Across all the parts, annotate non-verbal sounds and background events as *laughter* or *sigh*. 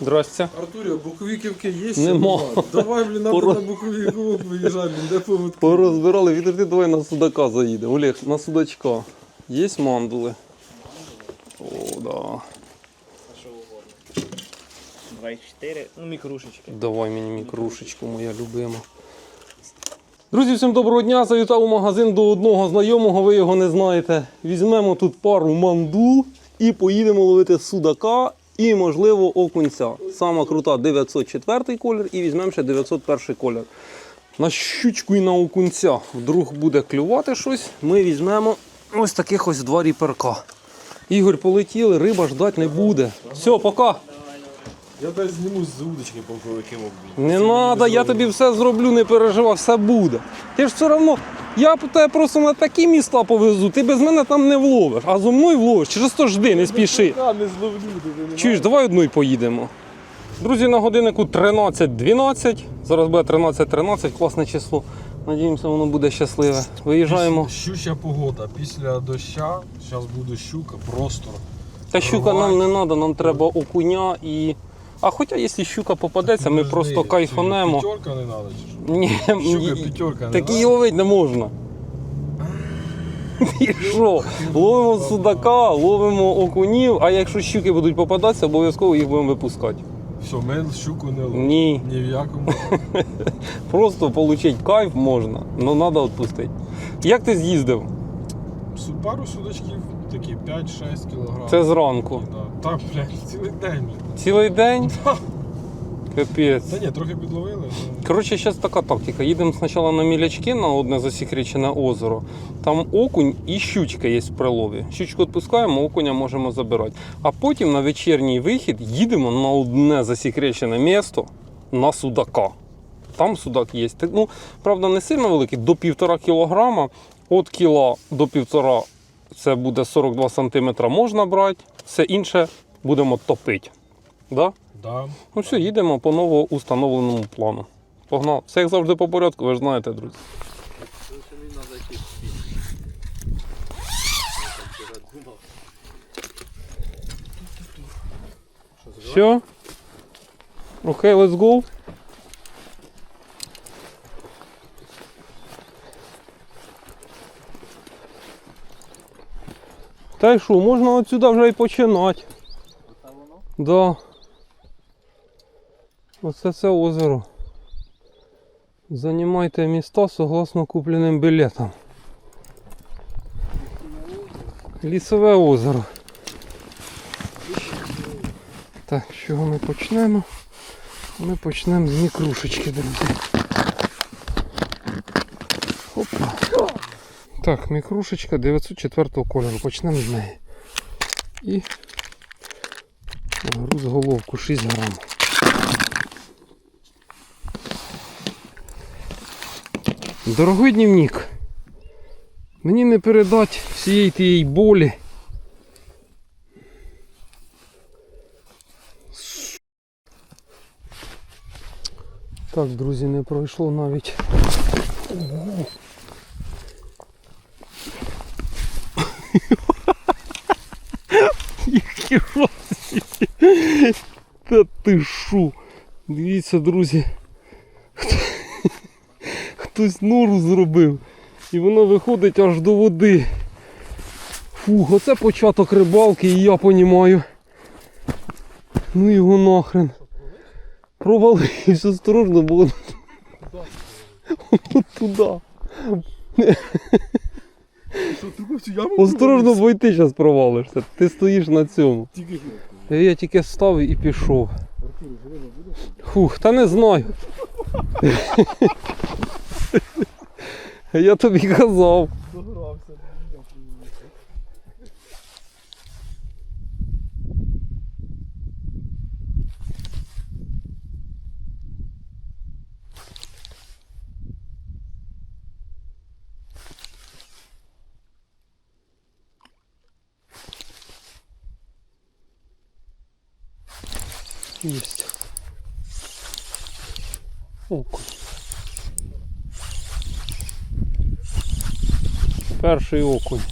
Здрасте. Артуріо, буковиківки є? ще? Нема. Давай, блін, на буковиковок виїжджати, блін, де поводки. Порозбирали, відійди, давай на судака заїде. Олег, на судачка. Є мандули? О, да. 2,4, ну мікрушечки. Давай мені мікрушечку, моя любима. Друзі, всім доброго дня. Завітав у магазин до одного знайомого, ви його не знаєте. Візьмемо тут пару мандул і поїдемо ловити судака і, можливо, окунця. Сама крута 904 колір і візьмемо ще 901 колір. На щучку і на окунця. Вдруг буде клювати щось, ми візьмемо ось таких ось два ріперка. Ігор, полетіли, риба ждать не буде. Все, пока. Я десь зніму з удочки блін. Не треба, я тобі все зроблю, не переживай, все буде. Ти ж все одно, я тебе просто на такі міста повезу, ти без мене там не вловиш, а зо мною вловиш. Через то жди, не спіши. Чуєш, давай одною поїдемо. Друзі, на годиннику 13.12. Зараз буде 13.13, класне число. Надіємося, воно буде щасливе. Виїжджаємо. Щуча погода. Після доща, зараз буде щука, простор. Та щука нам не треба, нам треба окуня і. А хоча, якщо щука попадеться, ми просто кайфанемо. П'ятерка не треба, чи що? Ні, Щука п'ятерка не Такі надо? ловить не можна. *laughs* І що? Ловимо судака, ловимо окунів, а якщо щуки будуть попадатися, обов'язково їх будемо випускати. Все, ми щуку не ловимо. Ні. Ні в якому. *laughs* Просто отримати кайф можна, але треба відпустити. Як ти з'їздив? Су- Пару судачків, такі 5-6 кілограм. Це зранку. Да. Так, блядь, цілий день, блядь. Цілий день? *laughs* Капець. Та ні, трохи підловили. ну. Коротше, зараз така тактика. Їдемо спочатку на мілячки на одне засікречене озеро. Там окунь і щучка є в прилові. Щучку відпускаємо, окуня можемо забирати. А потім на вечірній вихід їдемо на одне засікречене місто на судака. Там судак є. Ну, правда, не сильно великий, до півтора кілограма. От кіла до півтора це буде 42 сантиметра можна брати, все інше будемо топити. Да? Да. Ну все, їдемо по ново установленому плану. Погнав. Все як завжди по порядку, ви ж знаєте, друзі. Все? Окей, let's go. Та й що, можна отсюди вже і починати. Да. Оце це озеро. Занімайте міста согласно купленим білетам. Лісове озеро. Так, з чого ми почнемо? Ми почнемо з мікрушечки, друзі. Так, мікрушечка 904 кольору. Почнемо з неї. І груз головку 6 грам. Дорогой дневник, мені не передати всієї тієї болі. Так, друзі, не пройшло навіть. Які розміри. Та ти шо? Дивіться, друзі. Хтось нору зробив. І воно виходить аж до води. Фух, оце початок рибалки і я понімаю. Ну його нахрен. Провалився осторожно, бо воно туди. Осторожно, бо й ти зараз провалишся. Ти стоїш на цьому. Я тільки став і пішов. Фух, та не знаю. *laughs* Я тобі казав. догрався. Есть. Окунь. Перший окунь.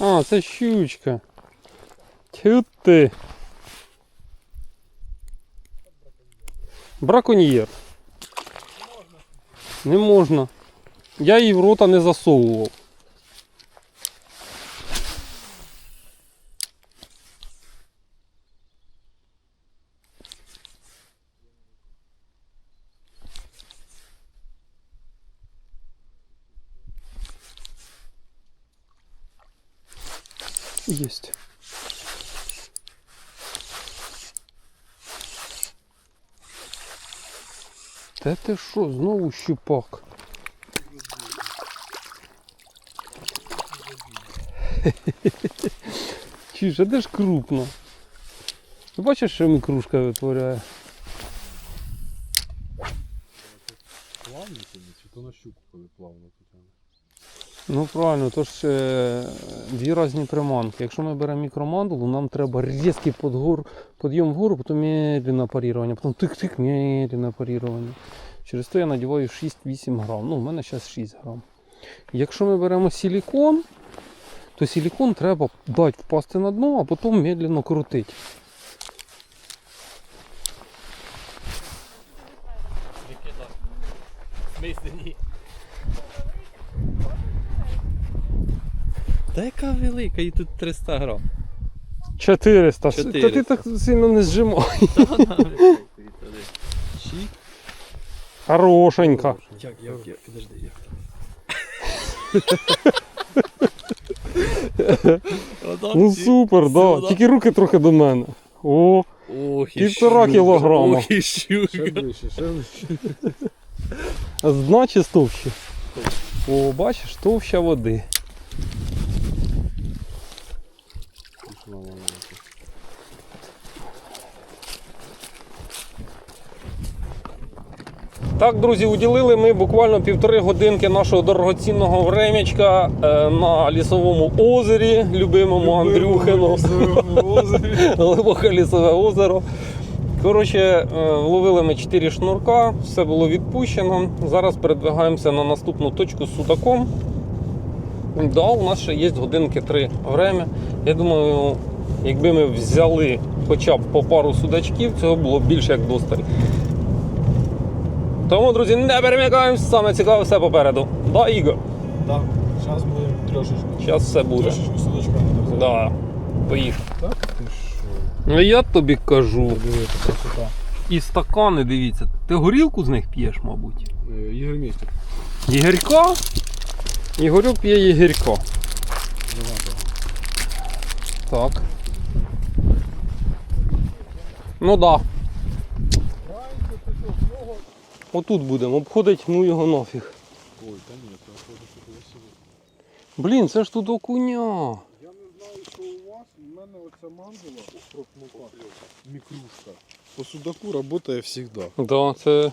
А, це щучка. Тю ти. Браконьєр. Не можна. Я її в рота не засовував. Есть. Та ти що, знову щупак? Чуєш, а де ж крупно? Бачиш, що мікрушка витворяє? Плавно тобі, чи то на щуку, коли плавно потягне? Ну правильно, то ж е, дві різні приманки. Якщо ми беремо мікромандулу, нам треба різкий подгор, підйом вгору, потім медленне парірування, потім тик-тик, медленне парірування. Через то я надіваю 6-8 грам. Ну, в мене зараз 6 грам. Якщо ми беремо силікон, то силікон треба дати впасти на дно, а потім медленно крутити. Смислі Та яка велика, і тут 300 грам. 400. Та ти так сильно не зжимай. *laughs* Хорошенька. Як, як, як, підожди, як. *laughs* Ну супер, да. Тільки руки трохи до мене. О, Ох, і Півтора щука, кілограма. Ох, і Ще щука. ближче, ще ближче. з дна чи з товщі? О, бачиш, товща води. Так, друзі, уділили ми буквально півтори годинки нашого дорогоцінного времечка е, на лісовому озері, любимому Андрюхину. *laughs* Глибоке лісове озеро. Коротше, е, ловили ми 4 шнурка, все було відпущено. Зараз передвигаємося на наступну точку з судаком. Да, у нас ще є годинки 3 время. Я думаю, якби ми взяли хоча б по пару судачків, цього було б більше як досталь. Тому, друзі, не перемикаємось, саме цікаве все попереду. Да, Ігор? Так, зараз будемо трошечки. Зараз все буде. Трошечки судочка не. Да. Поїхали. Так ти що? Ну я тобі кажу. І стакани, дивіться. Ти горілку з них п'єш, мабуть. Е, Ігор Містер. Єгерька? Ігорюк п'є єгерька. Так. Ну да. Отут будемо обходити, ну його нафіг. Ой, та ні, це виходить, що красиво. Блін, це ж тут окуня. Я не знаю, що у вас, у мене оця мандула, профмука, мікрушка. По судаку працює завжди. Да, це.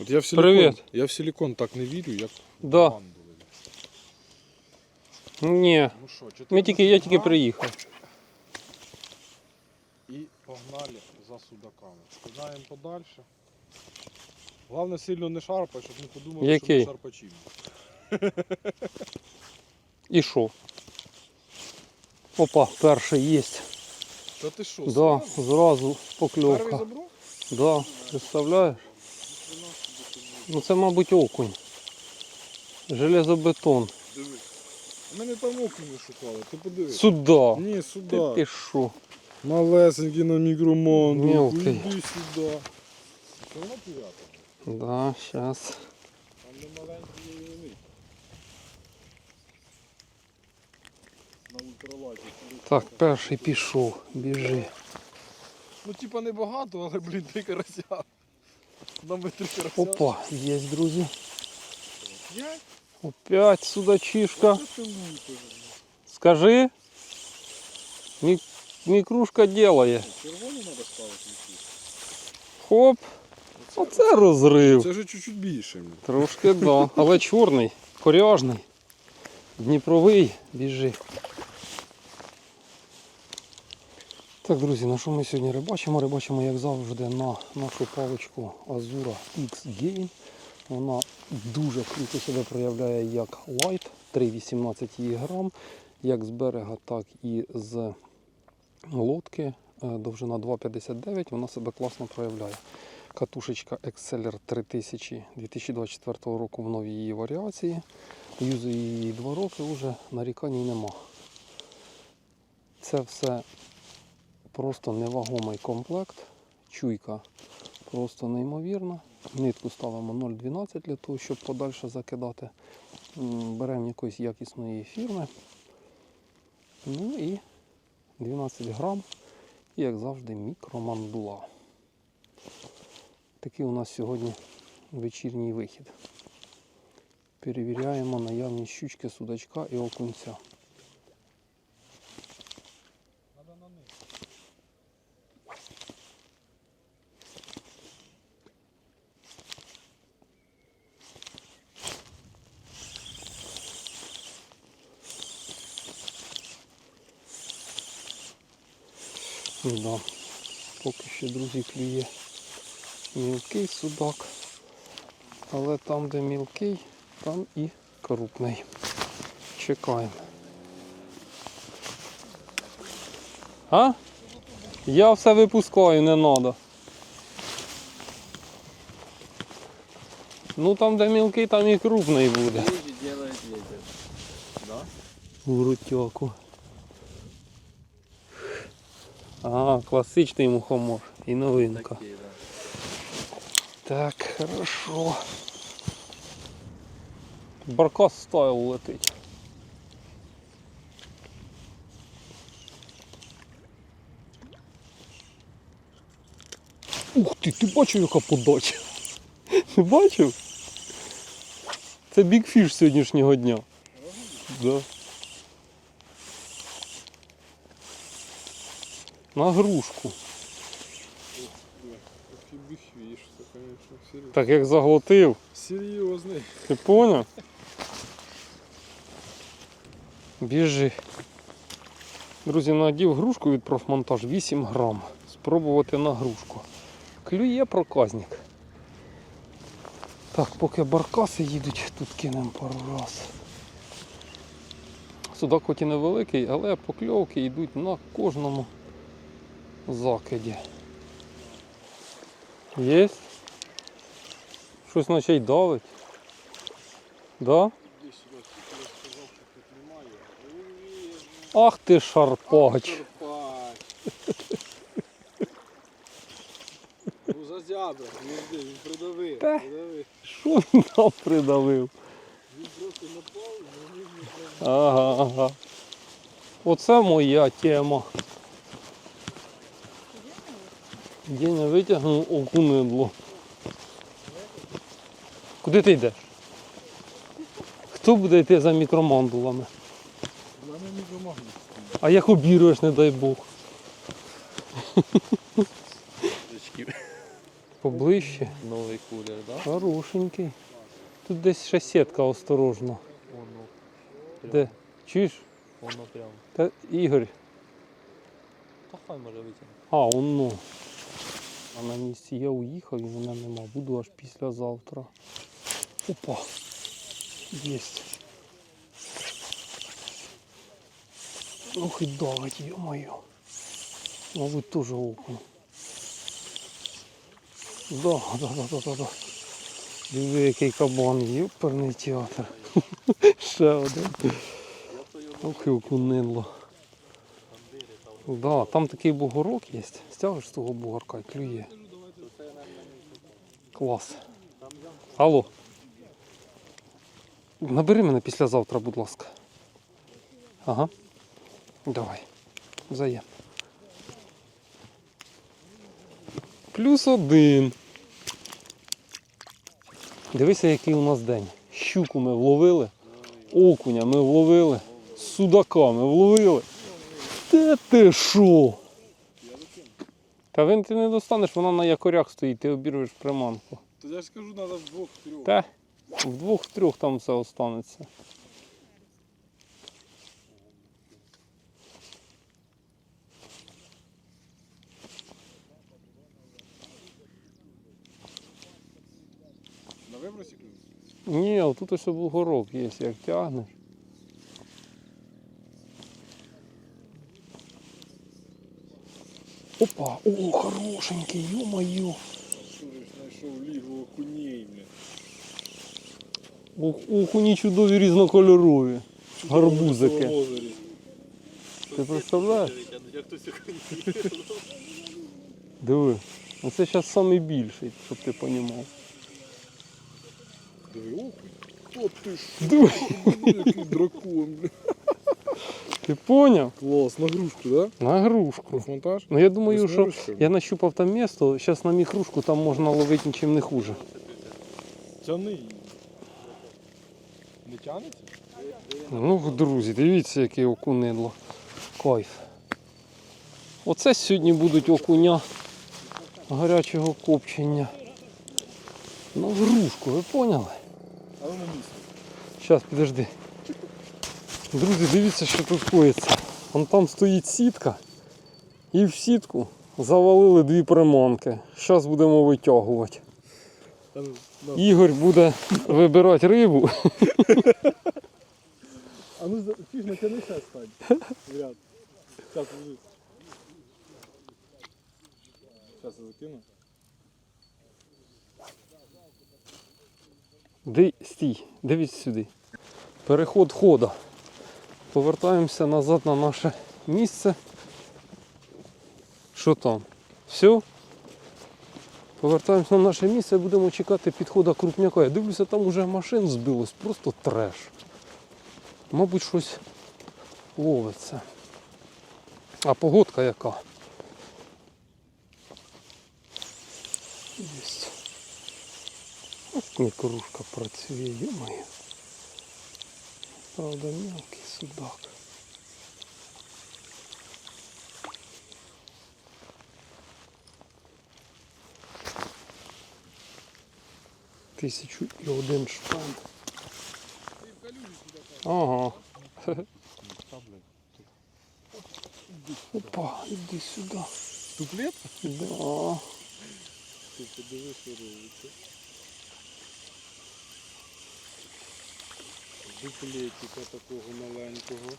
От я в силикон, Привіт. Я в силикон так не вірю, як Да. в мандули. Ні. Ну що, Ми тільки, я тільки 14 приїхав. І погнали за судаками. Скидаємо подальше. Головне сильно не шарпай, щоб не подумали, Який? що ми шарпачі. І що? Опа, перший є. Та ти що, Да, зразу? зразу Перший покльовка. забрав? Да, представляєш? Ну це, мабуть, окунь. Железобетон. Диви. А мене там окуні шукали, ти подивись. Сюда. Ні, Ти сюди. пішов. Малесенький на мікромонду. Мелкий. Іди сюди. Це воно п'ята? Да, сейчас. Там не маленький і великий. На ультралаті. Так, перший пішов. Біжи. Ну типа небагато, але блін, три карася. Нам би три карася. Опа, є, друзі. П'ять? Опять судачишка. Що ти лупиш? Скажи. Мі... Мікрушка делає. Червоні треба ставити якісь. Хоп. Оце розрив. Це вже чуть-чуть більше. Трошки да. Але чорний, коряжний. Дніпровий, біжи. Так, друзі, на що ми сьогодні рибачимо? Рибачимо, як завжди, на нашу паличку Азура X Gain. Вона дуже круто себе проявляє як лайт, 3,18 її грам, як з берега, так і з лодки. Е, Довжина 2,59, вона себе класно проявляє. Катушечка Exceller 3000 2024 року в новій її варіації. Юзаю її 2 роки, вже нарікань нема. Це все просто невагомий комплект. Чуйка просто неймовірна. Нитку ставимо 0,12 для того, щоб подальше закидати. Беремо якоїсь якісної фірми. Ну і 12 грам. І як завжди мікромандула. Такий у нас сьогодні вечірній вихід. Перевіряємо наявність щучки, судачка і окунця. Да. Поки що, друзі, клює мілкий судак. Але там, де мілкий, там і крупний. Чекаємо. А? Я все випускаю, не треба. Ну там, де мілкий, там і крупний буде. У рутяку. А, класичний мухомор. І новинка. Так, хорошо. Баркас стайл летить. Ух ти, ти бачив, яка подача? Ти бачив? Це бікфіш сьогоднішнього дня. Да. На грушку. Серйозно. Так як заглотив. Серйозний. Ти поняв? Біжи. Друзі, надів грушку від профмонтаж 8 грам. Спробувати на грушку. Клює проказник. Так, поки баркаси їдуть, тут кинемо пару раз. Судак хоч і невеликий, але покльовки йдуть на кожному закиді. Є? Щось наче й давить. Да? Ах ти шарпач. Ну за зябра, не він придавив. Придавив. Що він нам придавив? Він просто напав, на них не прям. Ага, ага. Оце моя тема. Деня витягнув окунедло. Куди ти йдеш? Хто буде йти за мікромандулами? А як обіруєш, не дай Бог. Поближче. Новый кулер, да? Хорошенький. Тут десь ще сітка осторожно. Оно. Де? Чуєш? Оно прям. Та Ігор. Та хай може витягнути. А, воно. А на місці я уїхав і мене нема. Буду аж післязавтра. Опа. Єсть. Ох і давить, йо-моє. Мабуть, теж окунь. Да, да, да, да, да, да. Диви, який кабан, юперний театр. *laughs* Ще один. Ох і окунило. Да, там такий бугорок є. Стягуєш з того бугорка і клює. Клас. Алло. Набери мене післязавтра, будь ласка. Ага. Давай. Взаєм. Плюс один. Дивися, який у нас день. Щуку ми вловили, окуня ми вловили, судака ми вловили. Та ти що? Та він ти не достанеш, вона на якорях стоїть, ти обірвеш приманку. То я ж скажу, треба вдвох-трьох. Та в двох-трьох там все останеться. На вибросик? Ні, а тут ось бугорок є, як тягнеш. Опа, о, хорошенький, ё-моё. Що ж знайшов лігу окуней, блядь. Ох, окуні чудові різнокольорові. Гарбузики. Ти представляєш? Диви. Оце зараз найбільший, щоб ти розумів. Диви, окунь. О ти ж, Диви. який дракон, блядь. Ти поняв? Клас, на грушку, да? На грушку. Монтаж? Ну я думаю, що я нащупав там місто, зараз на мікрушку там можна ловити нічим не хуже. Тяни її. Не тянеться? Ну, друзі, дивіться, яке окунидло. Кайф. Оце сьогодні будуть окуня гарячого копчення. На грушку, ви поняли? Але на місці. Зараз, підожди. Друзі, дивіться, що тут коїться. Вон там стоїть сітка. І в сітку завалили дві приманки. Зараз будемо витягувати. Ігор буде вибирати рибу. А ну фіг натяни ще стань. Зараз лежить. Зараз я закину. Ди, стій, дивіться сюди. Переход хода. Повертаємося назад на наше місце. Що там? Все? Повертаємося на наше місце, будемо чекати підходу крупняка. Я дивлюся, там уже машин збилось, просто треш. Мабуть, щось ловиться. А погодка яка? Ось мікрушка працює, йомаю. Правда, мелкий судак. Тисячу і один штамп. Ага. Опа, іди сюди. Туплет? Да. Ти подивись, що робиться. Дуплетика такого маленького.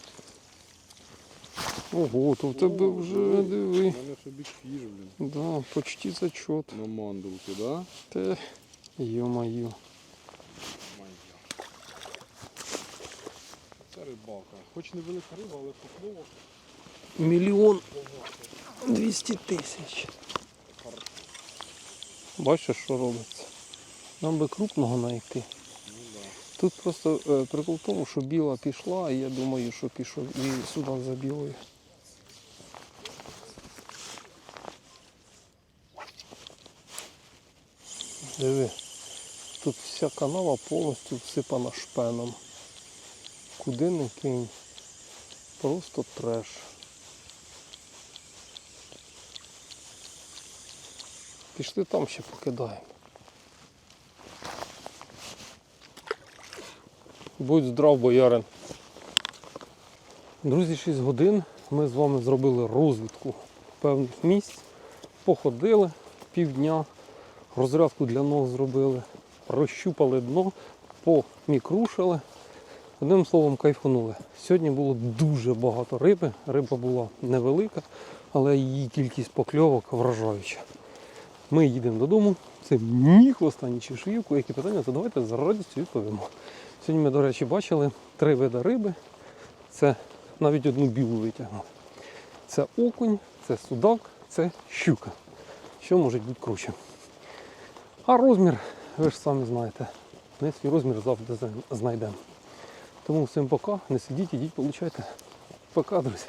Ого, то в тебе вже диви. У мене ще бікфіш, блін. Да, почти зачет. На мандулки, да? Те, ё-моё. Майя. Це рибалка. Хоч невелика риба, але поплавок. Мільйон двісті тисяч. Бачиш, що робиться? Нам би крупного знайти. Тут просто е, прикол в тому, що біла пішла, і я думаю, що пішов і судак за білою. Диви, тут вся канава повністю всипана шпеном. Куди не кинь. Просто треш. Пішли там ще покидаємо. Будь здрав, боярин. Друзі, 6 годин. Ми з вами зробили розвідку певних місць. Походили півдня, розрядку для ног зробили, розщупали дно, помікрушили. Одним словом, кайфанули. Сьогодні було дуже багато риби. Риба була невелика, але її кількість покльовок вражаюча. Ми їдемо додому. Це ні хвоста, ні чешуївку. Які питання, то давайте з радістю відповімо. Сьогодні ми, до речі, бачили три види риби. Це навіть одну білу витягнув. Це окунь, це судак, це щука. Що може бути круче? А розмір, ви ж самі знаєте, ми свій розмір завжди знайдемо. Тому всім пока, не сидіть, ідіть, получайте. Пока, друзі.